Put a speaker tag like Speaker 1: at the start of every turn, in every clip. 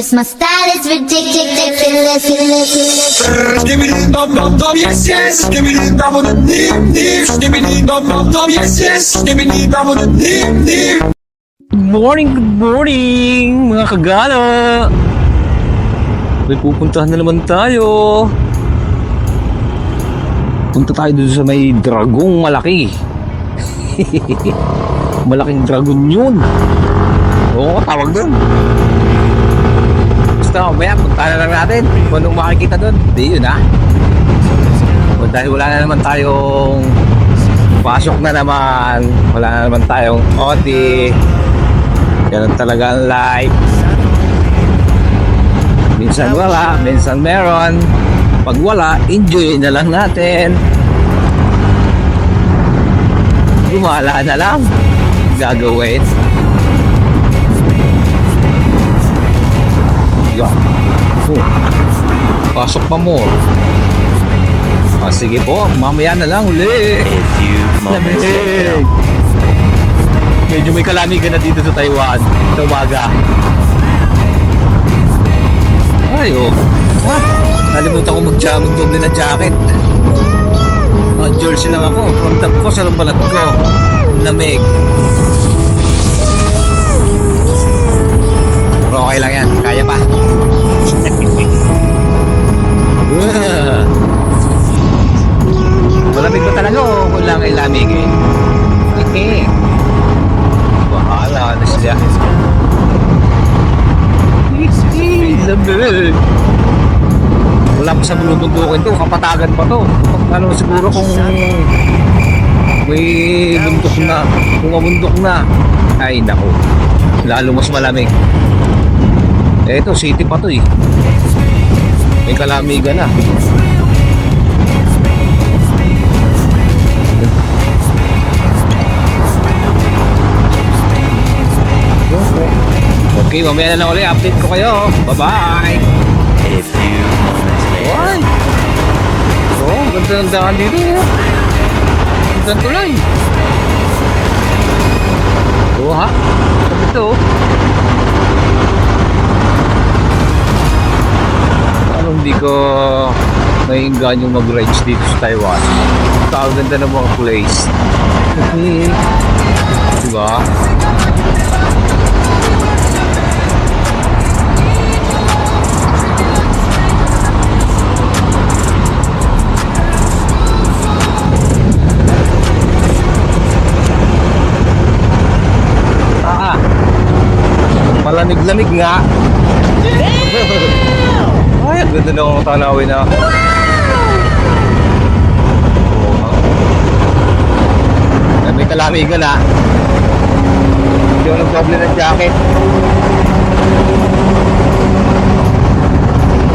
Speaker 1: Cause my style is ridiculous, ridiculous.
Speaker 2: Give me the dum dum dum, yes yes. Give me the dum dum dim dim. Give me the dum dum dum, yes yes. Give me the dum dum dim dim.
Speaker 3: Good morning, good morning, mga kagala! May pupuntahan na naman tayo. Punta tayo dun sa may dragong malaki. Malaking dragon yun. Oo, tawag dun. Basta mamaya, punta na lang natin. Kung anong makikita dun. Hindi yun ha. O, dahil wala na naman tayong pasok na naman. Wala na naman tayong OT. Ganun talaga ang life. Minsan wala, minsan meron. Pag wala, enjoy na lang natin. Gumala na lang. Gagawin. Oh. Pasok pa mo. Ah, sige po, mamaya na lang uli.
Speaker 4: A few moments later.
Speaker 3: Lamig. Medyo may kalamigan na dito sa Taiwan sa umaga. Ay, oh. Ah, nalimutan ko mag-jamming doble na jacket. Oh, jersey lang ako. From top ko sa balat ko. Lamig. Pero okay lang yan. Lang ay lamig eh? Hehe. Bahala na sila. Lamig. Wala pa sa bulubundukin to, kapatagan pa to. Ano siguro kung may bundok na, kung mabundok na, ay nako, lalo mas malamig. Ito, city pa to eh. May kalamigan na. Okay, mamaya na lang ulit. Update ko kayo. Bye-bye. Ay! Oh, ganda ng daan dito. oh. Ganda ng tulay. Oo ha? Ito. oh. Parang hindi ko naiinggan yung mag-rides dito sa Taiwan. Ang ganda ng mga place. diba? Ah, malamig-lamig nga. Ay, ang ganda ng tanawin na. Oo, May kalamigan na. Hindi ako nag-doble ng jacket.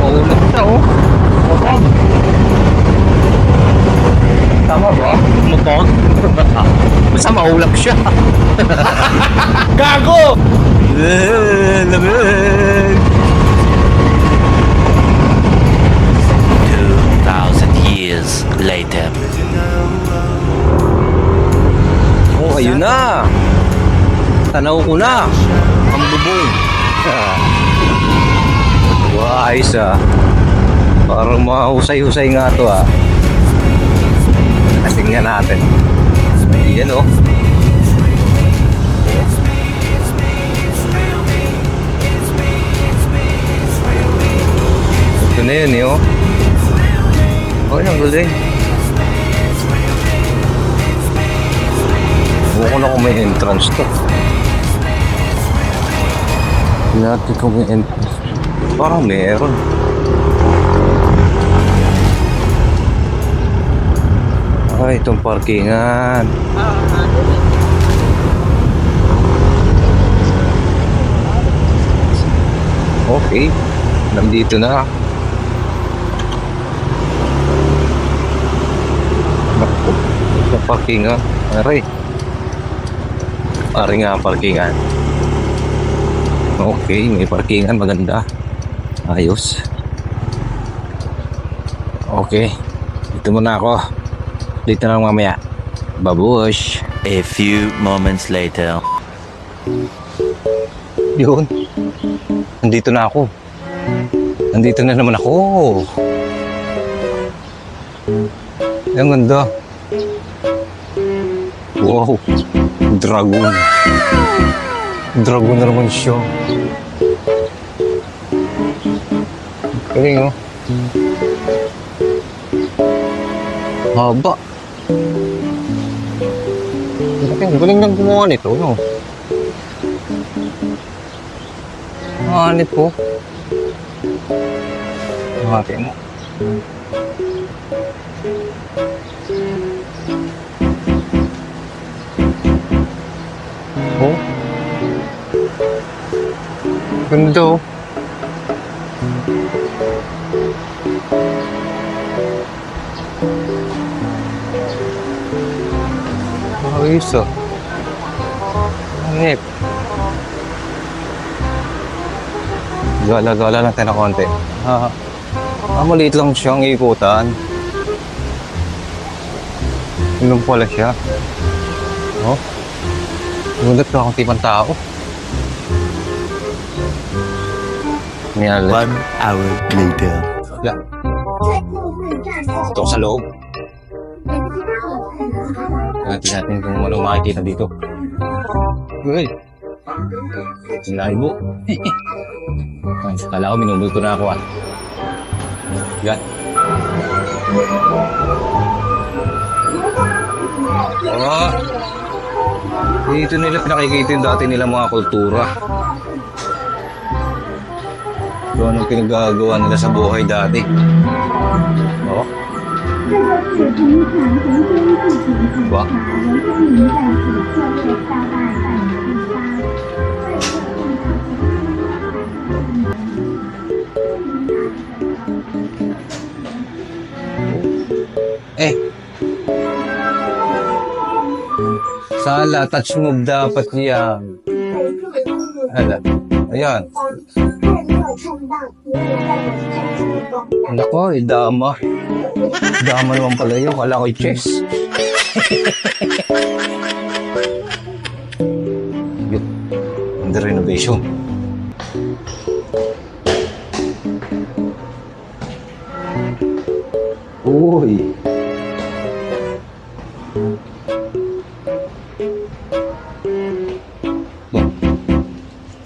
Speaker 3: Maulap siya, oh. Motog. Tama ba? Motog? Basta maulap siya. Gago! Lamig!
Speaker 4: 2,000 years later.
Speaker 3: Ayun na. Tanaw ko na. Ang bubong. wow, ayos ah. Parang mahusay-husay nga to ah. Tingnan natin. Yan oh. Ito na yun eh oh. Oh, ang galing. Buko na kung may entrance to. Tingnan natin kung may entrance. Parang meron. Ay, itong parkingan. Okay. Nandito na. Naku, sa parkingan. Aray. Pare nga parkingan. Okay, may parkingan maganda. Ayos. Okay. Dito muna ako. Dito na lang mamaya. Babush.
Speaker 4: A few moments later.
Speaker 3: Yun. Nandito na ako. Nandito na naman ako. Ang ganda. Wow. Dragon. Dragon na naman siya. Galing oh. Haba. Ang galing ng gumawa nito, no? Anit po. Mati mo. Ganda oh. Ayos ah. Anip. Gala-gala lang tayo na konti. Ah, ah, maliit lang siyang ikutan. Inom pala siya. Oh. Gulat ka akong tipang tao. Niyala.
Speaker 4: One hour later.
Speaker 3: Yeah. Ito sa loob. Natin natin kung ano makikita dito. Uy! Mo. Ay, kala ko minumulto na ako ah. Yan. Oh! Dito nila pinakikita yung dati nila mga kultura. Kung anong pinagagawa nila sa buhay dati. Oh. Ba? Eh. Sala, touch move dapat yan. Hala. Ayan. Nako, eh, dama. Dama naman pala yun. Kala ko'y chess. Yun. Under renovation. Uy. Ba?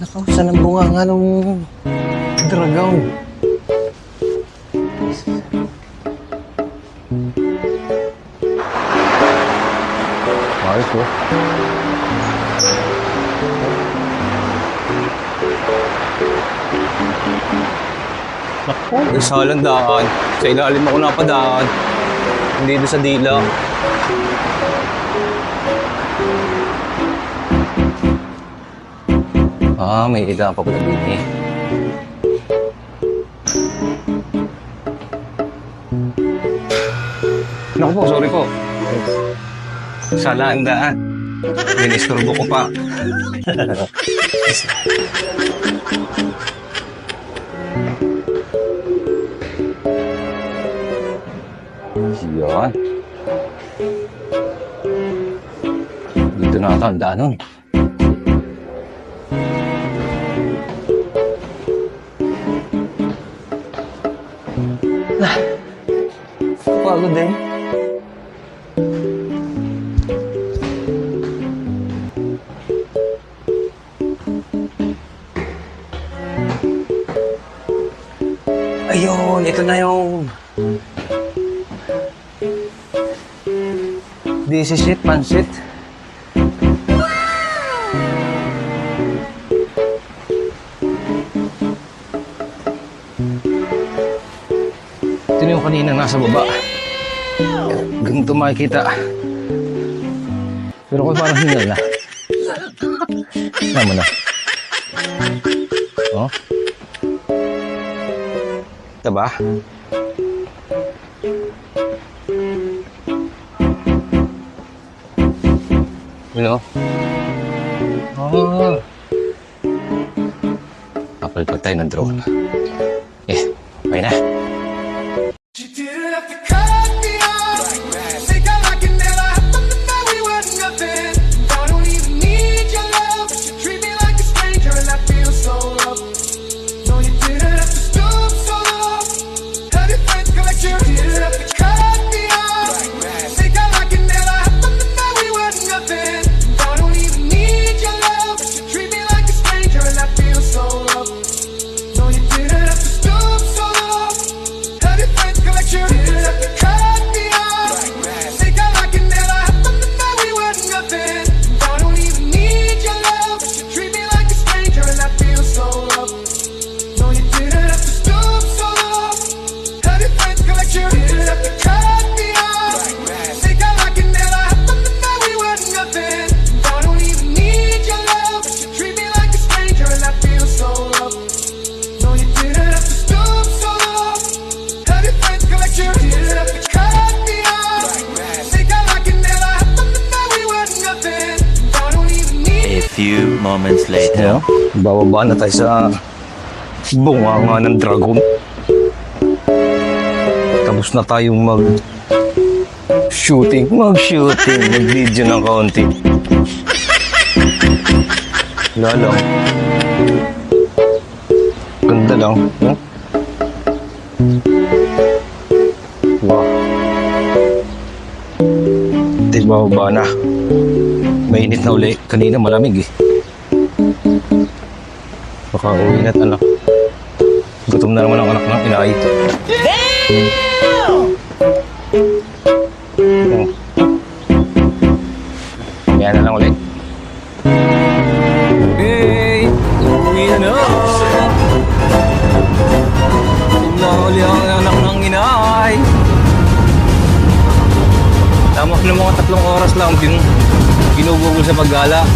Speaker 3: Nakausan ang bunga nga ng dragaw. Ayos ko. Naku, isa lang daan. Sa ilalim ako napadaan. Hindi doon sa dila. Ah, may ila pa pala din eh. Naku po, sorry po. Sala ang daan. Ministorbo ko pa. Yan. Dito na ata ang daan nun. Pagod din. Ito na yung... This is it, pansit. Ito na yung kanina nasa baba. Ganito makikita. Pero kung parang hingal na. Tama na. Oh. Diba? Know? Oh. Papalipat tayo ng drone. Eh, okay na.
Speaker 4: Few moments later.
Speaker 3: Ayan, bababa na tayo sa bunganga ng dragon. Tapos na tayong mag shooting, mag shooting, mag video ng kaunti. Lang. Ganda lang. No? Di bababa na. Mainit na uli. Kanina malamig eh. Baka uwi na't anak. Gutom na naman ang anak ng inay. Damn! Tama ng mga tatlong oras lang din ginugugol sa paggala.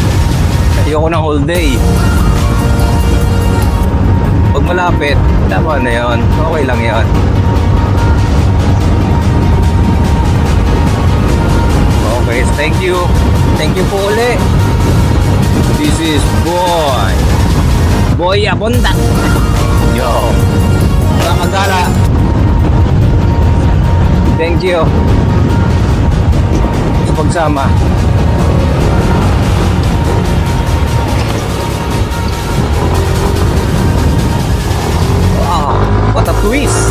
Speaker 3: Ayoko ng whole day. Pag malapit, tama na yon. Okay lang yon. Okay, thank you. Thank you po uli. This is Boy. Boy Abunda. Yo. Mga magala. Thank you. Sa pagsama. Wow, what a twist!